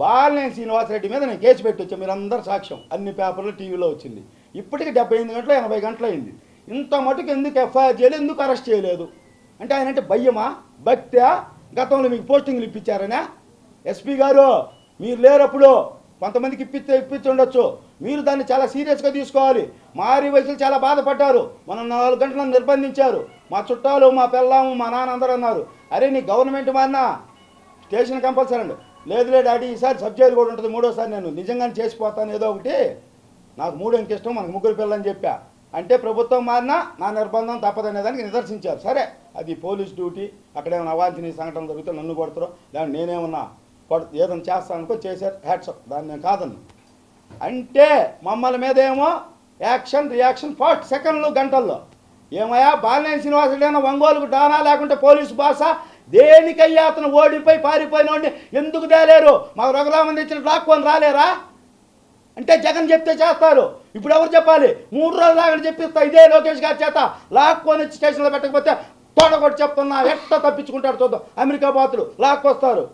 బాలినేని శ్రీనివాసరెడ్డి మీద నేను కేసు పెట్టి వచ్చాను మీరు సాక్ష్యం. అన్ని పేపర్లు టీవీలో వచ్చింది. ఇప్పటికి డెబ్బై ఎనిమిది గంటలు ఎనభై గంటలు అయింది ఇంత మటుకు ఎందుకు ఎఫ్ఐఆర్ చేయలేదు ఎందుకు అరెస్ట్ చేయలేదు? అంటే ఆయన అంటే భయ్యమా భక్త్యా గతంలో మీకు పోస్టింగ్లు ఇప్పించారనే? ఎస్పీ గారు మీరు లేరప్పుడు కొంతమందికి ఇప్పిస్తే ఇప్పించుండొచ్చు మీరు దాన్ని చాలా సీరియస్గా తీసుకోవాలి. మారి వయసులు చాలా బాధపడ్డారు. మనం నాలుగు గంటలను నిర్బంధించారు. మా చుట్టాలు మా పిల్లము మా నాన్న అందరూ అన్నారు. అరే నీ గవర్నమెంట్ మారినా? స్టేషన్ కంపల్సరీ అండి. లేదులే డాడీ ఈసారి సబ్జెక్ట్ కూడా ఉంటుంది మూడోసారి నేను. నిజంగానే చేసిపోతాను ఏదో ఒకటి. నాకు మూడు ఇంక ఇష్టం మనకు ముగ్గురు పిల్లని చెప్పా. అంటే ప్రభుత్వం మారినా నా నిర్బంధం తప్పదనే దానికి నిదర్శించారు. సరే అది పోలీస్ డ్యూటీ అక్కడ ఏమైనా అవాంఛనీయ సంఘటన జరిగితే నన్ను కొడతారో దాన్ని నేనేమన్నా కొడ ఏదైనా చేస్తానుకో చేశారు హ్యాట్సప్ దాన్ని నేను కాదన్ను. అంటే మమ్మల్ని మీద ఏమో యాక్షన్ రియాక్షన్ ఫార్టీ సెకండ్లు గంటల్లో. ఏమయ్యా బాలినేని శ్రీనివాసుడైనా ఒంగోలుకు డానా లేకుంటే పోలీసు భాష దేనికయ్యా అతను ఓడిపోయి పారిపోయినోడిని? ఎందుకు తేలేరు? మా రఘురామన్ తెచ్చిన లాక్కొని రాలేరా? అంటే జగన్ చెప్తే చేస్తారు. ఇప్పుడు ఎవరు చెప్పాలి? మూడు రోజులు దాకా చెప్పిస్తా ఇదే లోకేష్ గారి చేత. లాక్కొని వచ్చి స్టేషన్లో పెట్టకపోతే తోడగొట్టి చెప్తున్నా ఎట్ట తప్పించుకుంటాడు చూద్దాం. అమెరికా బాతులు లాక్కొస్తారు